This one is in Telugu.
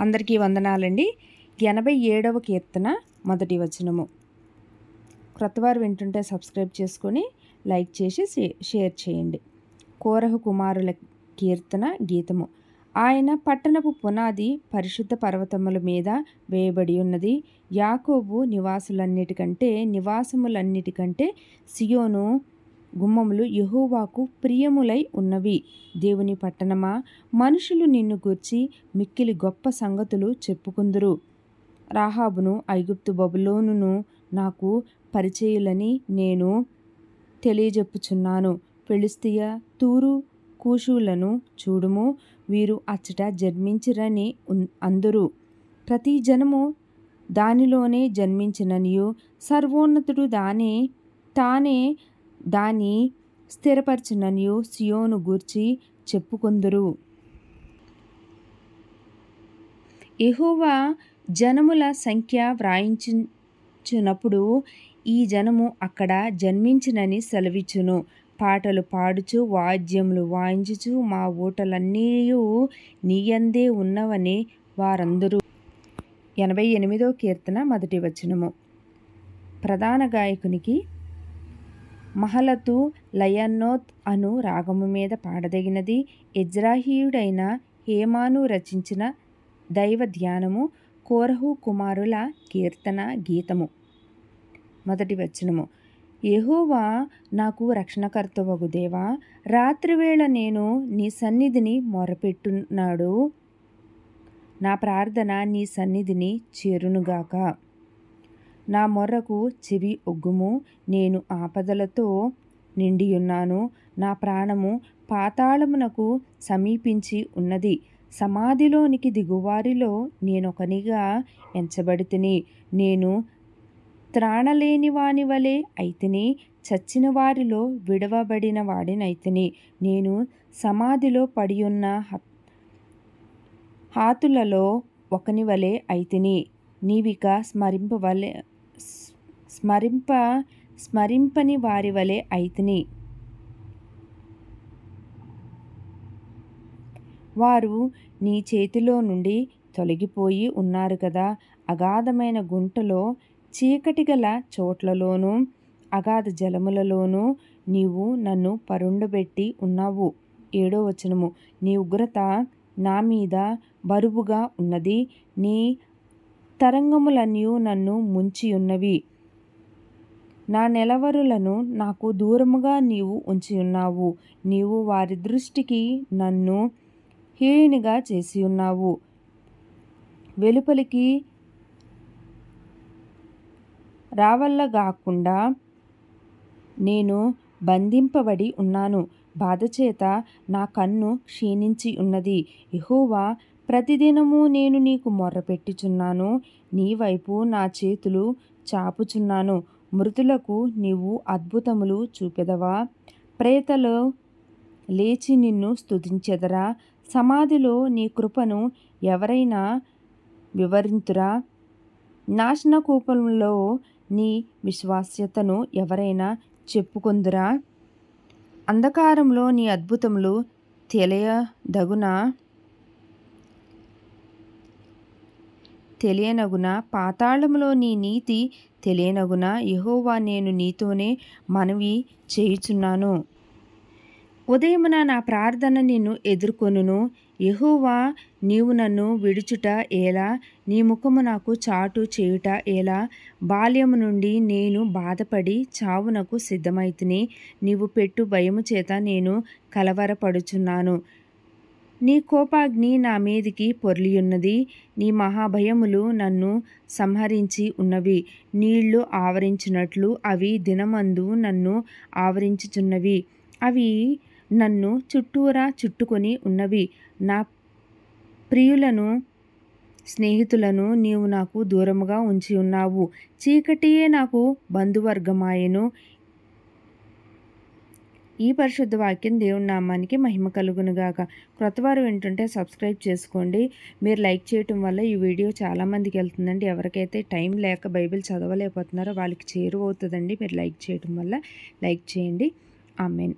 అందరికీ వందనాలండి. ఎనభై ఏడవ కీర్తన మొదటి వచనము. క్రొత్తవారు వింటుంటే సబ్స్క్రైబ్ చేసుకొని లైక్ చేసి షేర్ చేయండి. కోరహు కుమారుల కీర్తన గీతము. ఆయన పట్టణపు పునాది పరిశుద్ధ పర్వతముల మీద వేయబడి ఉన్నది. యాకోబు నివాసులన్నిటికంటే నివాసములన్నిటికంటే సియోను గుమ్మములు యహోవాకు ప్రియములై ఉన్నవి. దేవుని పట్టణమా? మనుషులు నిన్ను గూర్చి మిక్కిలి గొప్ప సంగతులు చెప్పుకుందురు. రాహాబును ఐగుప్తు బబులోనును నాకు పరిచయులని నేను తెలియజెప్పుచున్నాను. ఫిలిస్తీయ తూరు కూషులను చూడుము. వీరు అచ్చట జన్మించిరని అందురు. ప్రతి జనము దానిలోనే జన్మించిననియు. సర్వోన్నతుడు దానే తానే దాని స్థిరపరచుననియు సియోను గూర్చి చెప్పుకొందురు. ఎహోవా జనముల సంఖ్య వ్రాయించునప్పుడు ఈ జనము అక్కడ జన్మించినని సెలవిచ్చును. పాటలు పాడుచు వాద్యములు వాయించుచు మా ఊటలన్నీ నీయందే ఉన్నవని వారందరూ. ఎనభై ఎనిమిదో కీర్తన మొదటి వచనము. ప్రధాన గాయకునికి మహలతు లయన్నోత్ అను రాగము మీద పాడదగినది. ఇజ్రాహీయుడైన హేమాను రచించిన దైవ ధ్యానము కోరహు కుమారుల కీర్తన గీతము. మొదటి వచనము. యహోవా నాకు రక్షణకర్తవగు దేవా రాత్రివేళ నేను నీ సన్నిధిని మొరపెట్టున్నాడు. నా ప్రార్థన నీ సన్నిధిని చేరునుగాక. నా మొర్రకు చెవి ఒగ్గుము నేను ఆపదలతో నిండియున్నాను. నా ప్రాణము పాతాళమునకు సమీపించి ఉన్నది. సమాధిలోనికి దిగువారిలో నేనొకనిగా ఎంచబడితిని. నేను త్రాణలేని వాని వలె అయితిని. చచ్చిన వారిలో విడవబడిన వాడినైతిని. నేను సమాధిలో పడియున్న హాతులలో ఒకని వలె అయితిని. నీవిక స్మరింపవలే స్మరింప స్మరింపని వారి వలె అయితిని. వారు నీ చేతిలో నుండి తొలగిపోయి ఉన్నారు కదా అగాధమైన గుంటలో చీకటి గల చోట్లలోనూ అగాధ జలములలోనూ నీవు నన్ను పరుండబెట్టి ఉన్నావు. ఏడో వచనము. నీ ఉగ్రత నా మీద బరువుగా ఉన్నది. నీ తరంగములన్నీ నన్ను ముంచి ఉన్నవి. నా నెలవరులను నాకు దూరముగా నీవు ఉంచి ఉన్నావు. నీవు వారి దృష్టికి నన్ను హీనిగా చేసి ఉన్నావు. వెలుపలికి రావల్లగాకుండా నేను బంధింపబడి ఉన్నాను. బాధచేత నా కన్ను క్షీణించి ఉన్నది. ఇహోవా ప్రతిదినము నేను నీకు మొర్రపెట్టుచున్నాను నీ వైపు నా చేతులు చాపుచున్నాను. మృతులకు నీవు అద్భుతములు చూపెదవా? ప్రేతలో లేచి నిన్ను స్తుతించెదరా? సమాధిలో నీ కృపను ఎవరైనా వివరింతురా? నాశనకూపంలో నీ విశ్వాస్యతను ఎవరైనా చెప్పుకుందురా? అంధకారంలో నీ అద్భుతములు తెలియదగునా తెలియనగున? పాతాళములో నీ నీతి తెలియనగున? యహోవా నేను నీతోనే మనవి చేయుచున్నాను. ఉదయమున నా ప్రార్థన నిన్ను ఎదుర్కొనును. యహోవా నీవు నన్ను విడుచుట ఎలా? నీ ముఖము నాకు చాటు చేయుట ఎలా? బాల్యము నుండి నేను బాధపడి చావునకు సిద్ధమైతిని. నీవు పెట్టు భయము చేత నేను కలవరపడుచున్నాను. నీ కోపాగ్ని నా మీదికి పొర్లియున్నది. నీ మహాభయములు నన్ను సంహరించి ఉన్నవి. నీళ్ళు ఆవరించినట్లు అవి దినమందు నన్ను ఆవరించుచున్నవి. అవి నన్ను చుట్టూరా చుట్టుకొని ఉన్నవి. నా ప్రియులను స్నేహితులను నీవు నాకు దూరముగా ఉంచి ఉన్నావు. చీకటియే నాకు బంధువర్గమాయను. ఈ పరిశుద్ధ వాక్యం దేవుని నామానికి మహిమ కలుగునుగాక. క్రొత్తవారు వింటుంటే సబ్స్క్రైబ్ చేసుకోండి. మీరు లైక్ చేయటం వల్ల ఈ వీడియో చాలామందికి వెళ్తుందండి. ఎవరికైతే టైం లేక బైబిల్ చదవలేకపోతున్నారో వాళ్ళకి చేరువవుతుందండి. మీరు లైక్ చేయటం వల్ల లైక్ చేయండి. ఆమెన్.